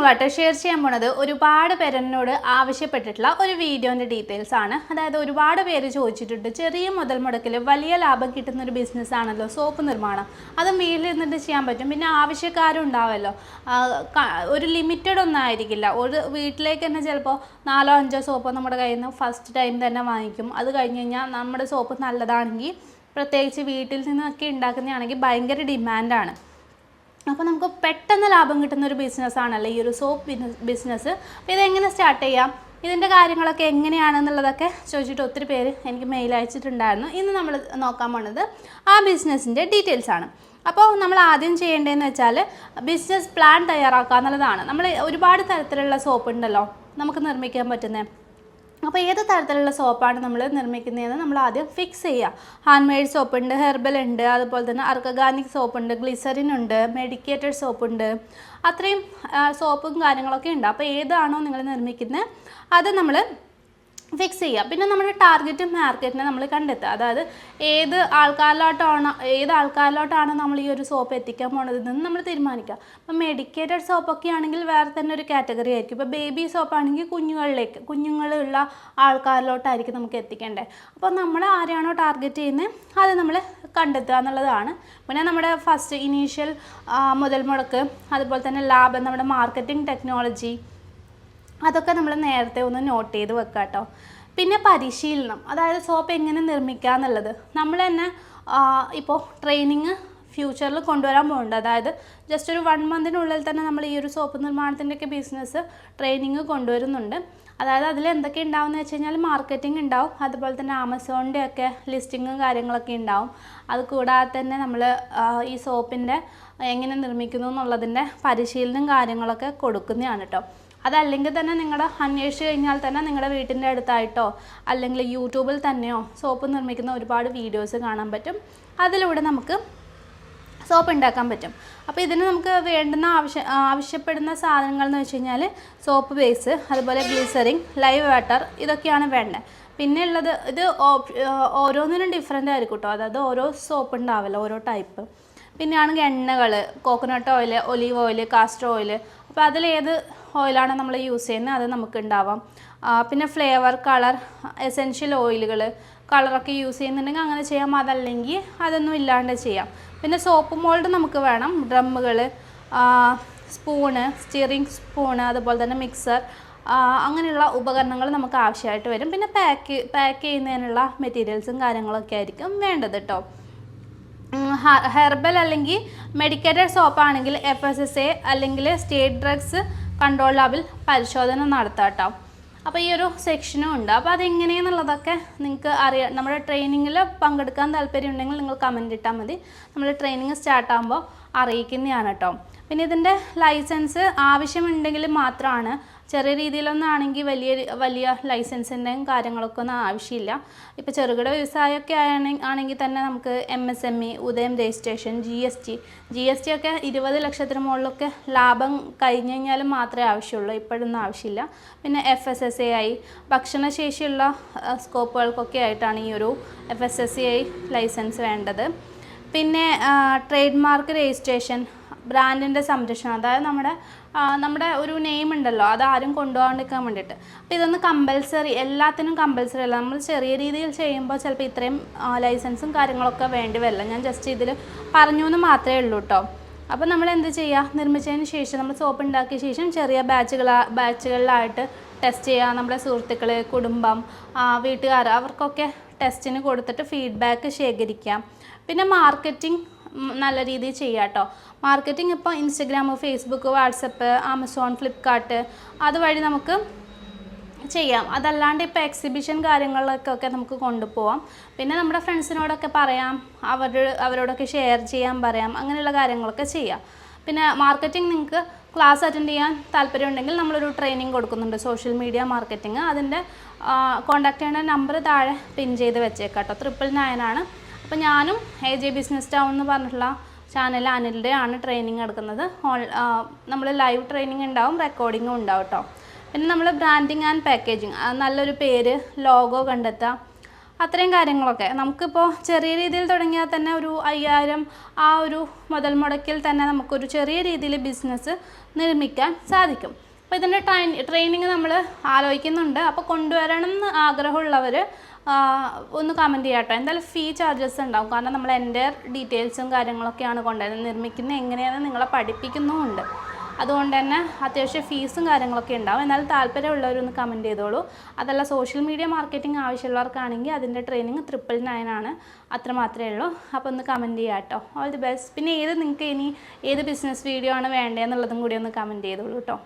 നിങ്ങളായിട്ട് ഷെയർ ചെയ്യാൻ പോണത്. ഒരുപാട് പേരെന്നോട് ആവശ്യപ്പെട്ടിട്ടുള്ള ഒരു വീഡിയോന്റെ ഡീറ്റെയിൽസ് ആണ്. അതായത് ഒരുപാട് പേര് ചോദിച്ചിട്ടുണ്ട്. ചെറിയ മുതൽ മുടക്കിൽ വലിയ ലാഭം കിട്ടുന്ന ഒരു ബിസിനസ് ആണല്ലോ സോപ്പ് നിർമ്മാണം. അതും വീട്ടിലിരുന്നിട്ട് ചെയ്യാൻ പറ്റും. പിന്നെ ആവശ്യക്കാരും ഉണ്ടാവല്ലോ. ഒരു ലിമിറ്റഡ് ഒന്നും ആയിരിക്കില്ല. ഒരു വീട്ടിലേക്ക് തന്നെ ചിലപ്പോൾ നാലോ അഞ്ചോ സോപ്പ് നമ്മുടെ കയ്യിൽ നിന്ന് ഫസ്റ്റ് ടൈം തന്നെ വാങ്ങിക്കും. അത് കഴിഞ്ഞ് കഴിഞ്ഞാൽ നമ്മുടെ സോപ്പ് നല്ലതാണെങ്കിൽ പ്രത്യേകിച്ച് വീട്ടിൽ നിന്നൊക്കെ ഉണ്ടാക്കുന്നതാണെങ്കിൽ ഭയങ്കര ഡിമാൻഡാണ് അപ്പോൾ നമുക്ക് പെട്ടെന്ന് ലാഭം കിട്ടുന്ന ഒരു ബിസിനസ്സാണല്ലോ ഈ ഒരു സോപ്പ് ബിസിനസ് അപ്പോൾ ഇതെങ്ങനെ സ്റ്റാർട്ട് ചെയ്യാം? ഇതിന്റെ കാര്യങ്ങളൊക്കെ എങ്ങനെയാണെന്നുള്ളതൊക്കെ ചോദിച്ചിട്ട് ഒത്തിരി പേര് എനിക്ക് മെയിൽ അയച്ചിട്ടുണ്ടായിരുന്നു. ഇന്ന് നമ്മൾ നോക്കാൻ പോണത് ആ ബിസിനസ്സിന്റെ ഡീറ്റെയിൽസ് ആണ്. അപ്പോൾ നമ്മൾ ആദ്യം ചെയ്യേണ്ടതെന്ന് വെച്ചാൽ ബിസിനസ് പ്ലാൻ തയ്യാറാക്കുക എന്നുള്ളതാണ്. നമ്മൾ ഒരുപാട് തരത്തിലുള്ള സോപ്പ് ഉണ്ടല്ലോ നമുക്ക് നിർമ്മിക്കാൻ പറ്റുന്നത് അപ്പോൾ ഏത് തരത്തിലുള്ള സോപ്പാണ് നമ്മൾ നിർമ്മിക്കുന്നതെന്ന് നമ്മൾ ആദ്യം ഫിക്സ് ചെയ്യുക ഹാൻഡ് മെയ്ഡ് സോപ്പ് ഉണ്ട് ഹെർബൽ ഉണ്ട് അതുപോലെ തന്നെ അർഗാനിക് സോപ്പ് ഉണ്ട് ഗ്ലിസറിൻ ഉണ്ട് മെഡിക്കേറ്റഡ് സോപ്പ് ഉണ്ട്. അത്രയും സോപ്പും കാര്യങ്ങളൊക്കെ ഉണ്ട്. അപ്പോൾ ഏതാണോ നിങ്ങൾ നിർമ്മിക്കുന്നത് അത് നമ്മൾ ഫിക്സ് ചെയ്യുക പിന്നെ നമ്മുടെ ടാർഗറ്റ് മാർക്കറ്റിനെ നമ്മൾ കണ്ടെത്തുക. അതായത് ഏത് ആൾക്കാരിലോട്ടാണ് ഏത് ആൾക്കാരിലോട്ടാണ് നമ്മൾ ഈ ഒരു സോപ്പ് എത്തിക്കാൻ പോകുന്നത് എന്ന് നമ്മൾ തീരുമാനിക്കുക. അപ്പം മെഡിക്കേറ്റഡ് സോപ്പൊക്കെ ആണെങ്കിൽ വേറെ തന്നെ ഒരു കാറ്റഗറി ആയിരിക്കും. ഇപ്പോൾ ബേബി സോപ്പാണെങ്കിൽ കുഞ്ഞുങ്ങളിലേക്ക് കുഞ്ഞുങ്ങളുള്ള ആൾക്കാരിലോട്ടായിരിക്കും നമുക്ക് എത്തിക്കേണ്ടത്. അപ്പോൾ നമ്മൾ ആരെയാണോ ടാർഗറ്റ് ചെയ്യുന്നത് അത് നമ്മൾ കണ്ടെത്തുക എന്നുള്ളതാണ്. പിന്നെ നമ്മുടെ ഫസ്റ്റ് ഇനീഷ്യൽ മുതൽ മുടക്ക് അതുപോലെ തന്നെ ലാഭം നമ്മുടെ മാർക്കറ്റിംഗ് ടെക്നോളജി അതൊക്കെ നമ്മൾ നേരത്തെ ഒന്ന് നോട്ട് ചെയ്ത് വെക്കുക കേട്ടോ പിന്നെ പരിശീലനം. അതായത് സോപ്പ് എങ്ങനെ നിർമ്മിക്കുക എന്നുള്ളത്. നമ്മൾ തന്നെ ഇപ്പോൾ ട്രെയിനിങ് ഫ്യൂച്ചറിൽ കൊണ്ടുവരാൻ പോകുന്നുണ്ട് അതായത് ജസ്റ്റ് ഒരു വൺ മന്തിനുള്ളിൽ തന്നെ നമ്മൾ ഈ ഒരു സോപ്പ് നിർമ്മാണത്തിന്റെയൊക്കെ ബിസിനസ് ട്രെയിനിങ് കൊണ്ടുവരുന്നുണ്ട്. അതായത് അതിൽ എന്തൊക്കെ ഉണ്ടാവും എന്ന് വെച്ച് കഴിഞ്ഞാൽ മാർക്കറ്റിംഗ് ഉണ്ടാവും. അതുപോലെ തന്നെ ആമസോണിന്റെ ഒക്കെ ലിസ്റ്റിങ്ങും കാര്യങ്ങളൊക്കെ ഉണ്ടാവും. അത് കൂടാതെ തന്നെ നമ്മൾ ഈ സോപ്പിന്റെ എങ്ങനെ നിർമ്മിക്കുന്നു എന്നുള്ളതിന്റെ പരിശീലനം കാര്യങ്ങളൊക്കെ കൊടുക്കുന്നതാണ് കേട്ടോ അതല്ലെങ്കിൽ തന്നെ നിങ്ങൾ അന്വേഷിച്ച് കഴിഞ്ഞാൽ തന്നെ നിങ്ങളുടെ വീട്ടിന്റെ അടുത്തായിട്ടോ അല്ലെങ്കിൽ യൂട്യൂബിൽ തന്നെയോ സോപ്പ് നിർമ്മിക്കുന്ന ഒരുപാട് വീഡിയോസ് കാണാൻ പറ്റും. അതിലൂടെ നമുക്ക് സോപ്പ് ഉണ്ടാക്കാൻ പറ്റും. അപ്പോൾ ഇതിന് നമുക്ക് വേണ്ടുന്ന ആവശ്യ ആവശ്യപ്പെടുന്ന സാധനങ്ങൾ എന്ന് വെച്ച് കഴിഞ്ഞാൽ സോപ്പ് ബേസ് അതുപോലെ ഗ്ലിസറിൻ ലൈവ് വാട്ടർ ഇതൊക്കെയാണ് വേണ്ടത്. പിന്നെ ഉള്ളത് ഇത് ഓരോന്നിനും ഡിഫറെന്റ് ആയിരിക്കും കേട്ടോ. അതായത് ഓരോ സോപ്പ് ഉണ്ടാവില്ല ഓരോ ടൈപ്പ് പിന്നെയാണെങ്കിൽ എണ്ണകൾ coconut oil olive oil castor oil അപ്പോൾ അതിലേത് ഓയിലാണ് നമ്മൾ യൂസ് ചെയ്യുന്നത്? അത് നമുക്ക് ഉണ്ടാവാം. പിന്നെ ഫ്ലേവർ കളർ എസെൻഷ്യൽ ഓയിലുകൾ കളറൊക്കെ യൂസ് ചെയ്യുന്നുണ്ടെങ്കിൽ അങ്ങനെ ചെയ്യാം. അതല്ലെങ്കിൽ അതൊന്നും ഇല്ലാണ്ട് ചെയ്യാം. പിന്നെ സോപ്പ് മോൾഡ് നമുക്ക് വേണം. ഡ്രമ്മുകൾ സ്പൂണ് സ്റ്റിയറിംഗ് സ്പൂണ് അതുപോലെ തന്നെ മിക്സർ അങ്ങനെയുള്ള ഉപകരണങ്ങൾ നമുക്ക് ആവശ്യമായിട്ട് വരും. പിന്നെ പാക്ക് പാക്ക് ചെയ്യുന്നതിനുള്ള മെറ്റീരിയൽസും കാര്യങ്ങളൊക്കെ ആയിരിക്കും വേണ്ടത് കേട്ടോ ഹെർബൽ അല്ലെങ്കിൽ മെഡിക്കേറ്റഡ് സോപ്പ് ആണെങ്കിൽ എഫ് എസ് എസ് എ അല്ലെങ്കിൽ സ്റ്റേറ്റ് ഡ്രഗ്സ് കൺട്രോൾ ലാബിൽ പരിശോധന നടത്താട്ടോ അപ്പോൾ ഈ ഒരു സെക്ഷനും ഉണ്ട്. അപ്പോൾ അതെങ്ങനെയെന്നുള്ളതൊക്കെ നിങ്ങൾക്ക് അറിയാം. നമ്മുടെ ട്രെയിനിങ്ങിൽ പങ്കെടുക്കാൻ താല്പര്യം ഉണ്ടെങ്കിൽ നിങ്ങൾ കമന്റ് ഇട്ടാൽ മതി. നമ്മൾ ട്രെയിനിങ് സ്റ്റാർട്ട് ആകുമ്പോൾ അറിയിക്കുന്നതാണ് കേട്ടോ. പിന്നെ ഇതിന്റെ ലൈസൻസ് ആവശ്യമുണ്ടെങ്കിൽ മാത്രമാണ്. ചെറിയ രീതിയിലൊന്നാണെങ്കിൽ വലിയ വലിയ ലൈസൻസിന്റെയും കാര്യങ്ങളൊക്കെ ഒന്നും ആവശ്യമില്ല. ഇപ്പോൾ ചെറുകിട വ്യവസായമൊക്കെ ആണെങ്കിൽ ആണെങ്കിൽ തന്നെ നമുക്ക് M S M E Udyam registration G S T G S T ഒക്കെ ഇരുപത് ലക്ഷത്തിന് മുകളിലൊക്കെ ലാഭം കഴിഞ്ഞ് കഴിഞ്ഞാൽ മാത്രമേ ആവശ്യമുള്ളൂ. ഇപ്പോഴൊന്നും ആവശ്യമില്ല. പിന്നെ എഫ് എസ് എസ് എ ആയി ഭക്ഷണശേഷിയുള്ള സ്കോപ്പുകൾക്കൊക്കെ ആയിട്ടാണ് ഈ ഒരു F S S A I license വേണ്ടത്. പിന്നെ ട്രേഡ് മാർക്ക് രജിസ്ട്രേഷൻ ബ്രാൻഡിന്റെ സംരക്ഷണം അതായത് നമ്മുടെ നമ്മുടെ ഒരു നെയിം ഉണ്ടല്ലോ അത് ആരും കൊണ്ടുപോകാണ്ടിരിക്കാൻ വേണ്ടിയിട്ട്. അപ്പോൾ ഇതൊന്ന് കമ്പൽസറി എല്ലാത്തിനും കമ്പൽസറി അല്ല. നമ്മൾ ചെറിയ രീതിയിൽ ചെയ്യുമ്പോൾ ചിലപ്പോൾ ഇത്രയും ലൈസൻസും കാര്യങ്ങളൊക്കെ വേണ്ടി വരില്ല. ഞാൻ ജസ്റ്റ് ഇതിൽ പറഞ്ഞു എന്ന് മാത്രമേ ഉള്ളൂ കേട്ടോ അപ്പോൾ നമ്മൾ എന്ത് ചെയ്യുക? നിർമ്മിച്ചതിന് ശേഷം നമ്മൾ സോപ്പ് ഉണ്ടാക്കിയ ശേഷം ചെറിയ ബാച്ചുകളാ ബാച്ചുകളിലായിട്ട് ടെസ്റ്റ് ചെയ്യുക. നമ്മുടെ സുഹൃത്തുക്കൾ കുടുംബം വീട്ടുകാർ അവർക്കൊക്കെ ടെസ്റ്റിന് കൊടുത്തിട്ട് ഫീഡ്ബാക്ക് ശേഖരിക്കാം പിന്നെ മാർക്കറ്റിംഗ് നല്ല രീതിയിൽ ചെയ്യാം കേട്ടോ മാർക്കറ്റിംഗ് ഇപ്പോൾ Instagram Facebook WhatsApp Amazon Flipkart അതുവഴി നമുക്ക് ചെയ്യാം. അതല്ലാണ്ട് ഇപ്പോൾ എക്സിബിഷൻ കാര്യങ്ങളിലേക്കൊക്കെ നമുക്ക് കൊണ്ടുപോവാം. പിന്നെ നമ്മുടെ ഫ്രണ്ട്സിനോടൊക്കെ പറയാം. അവർ അവരോടൊക്കെ ഷെയർ ചെയ്യാൻ പറയാം. അങ്ങനെയുള്ള കാര്യങ്ങളൊക്കെ ചെയ്യാം. പിന്നെ മാർക്കറ്റിംഗ് നിങ്ങൾക്ക് ക്ലാസ് അറ്റൻഡ് ചെയ്യാൻ താല്പര്യമുണ്ടെങ്കിൽ നമ്മളൊരു ട്രെയിനിങ് കൊടുക്കുന്നുണ്ട്. സോഷ്യൽ മീഡിയ മാർക്കറ്റിംഗ് അതിന്റെ കോൺടാക്ട് ചെയ്യേണ്ട നമ്പർ താഴെ പിൻ ചെയ്ത് വെച്ചേക്കാം കേട്ടോ ട്രിപ്പിൾ നയൻ ആണ്. അപ്പോൾ ഞാനും എ ജെ ബിസിനസ് ടൗൺ എന്ന് പറഞ്ഞിട്ടുള്ള ചാനൽ അനിലിന്റെ ആണ് ട്രെയിനിങ് എടുക്കുന്നത്. ഓൺ നമ്മൾ ലൈവ് ട്രെയിനിങ് ഉണ്ടാവും റെക്കോർഡിങ്ങും ഉണ്ടാവും കേട്ടോ പിന്നെ നമ്മൾ ബ്രാൻഡിങ് ആൻഡ് പാക്കേജിങ് നല്ലൊരു പേര് ലോഗോ കണ്ടെത്തുക അത്രയും കാര്യങ്ങളൊക്കെ. നമുക്കിപ്പോൾ ചെറിയ രീതിയിൽ തുടങ്ങിയാൽ തന്നെ ഒരു അയ്യായിരം ആ ഒരു മുതൽ മുടക്കിൽ തന്നെ നമുക്കൊരു ചെറിയ രീതിയിൽ ബിസിനസ് നിർമ്മിക്കാൻ സാധിക്കും. അപ്പോൾ ഇതിന്റെ ട്രെയിനിങ് നമ്മൾ ആലോചിക്കുന്നുണ്ട്. അപ്പോൾ കൊണ്ടുവരണം എന്ന് ആഗ്രഹമുള്ളവർ ഒന്ന് കമന്റ് ചെയ്യാട്ടോ. എന്തായാലും ഫീ ചാർജസ് ഉണ്ടാവും. കാരണം നമ്മൾ എന്റെ ഡീറ്റെയിൽസും കാര്യങ്ങളൊക്കെയാണ് കൊണ്ടുവരുന്നത്. നിർമ്മിക്കുന്നത് എങ്ങനെയാണെന്ന് നിങ്ങളെ പഠിപ്പിക്കുന്നുമുണ്ട്. അതുകൊണ്ട് തന്നെ അത്യാവശ്യം ഫീസും കാര്യങ്ങളൊക്കെ ഉണ്ടാവും. എന്നാൽ താല്പര്യമുള്ളവരൊന്ന് കമന്റ് ചെയ്തോളൂ. അതല്ല സോഷ്യൽ മീഡിയ മാർക്കറ്റിംഗ് ആവശ്യമുള്ളവർക്കാണെങ്കിൽ അതിന്റെ ട്രെയിനിങ് ട്രിപ്പിൾ ആണ്. അത്ര മാത്രമേ ഉള്ളൂ. അപ്പോൾ ഒന്ന് കമന്റ് ചെയ്യാം കേട്ടോ ഓൾ ദി ബെസ്റ്റ് പിന്നെ ഏത് നിങ്ങൾക്ക് ഇനി ഏത് ബിസിനസ് വീഡിയോ ആണ് വേണ്ടതെന്നുള്ളതും കൂടി ഒന്ന് കമന്റ് ചെയ്തോളൂ കേട്ടോ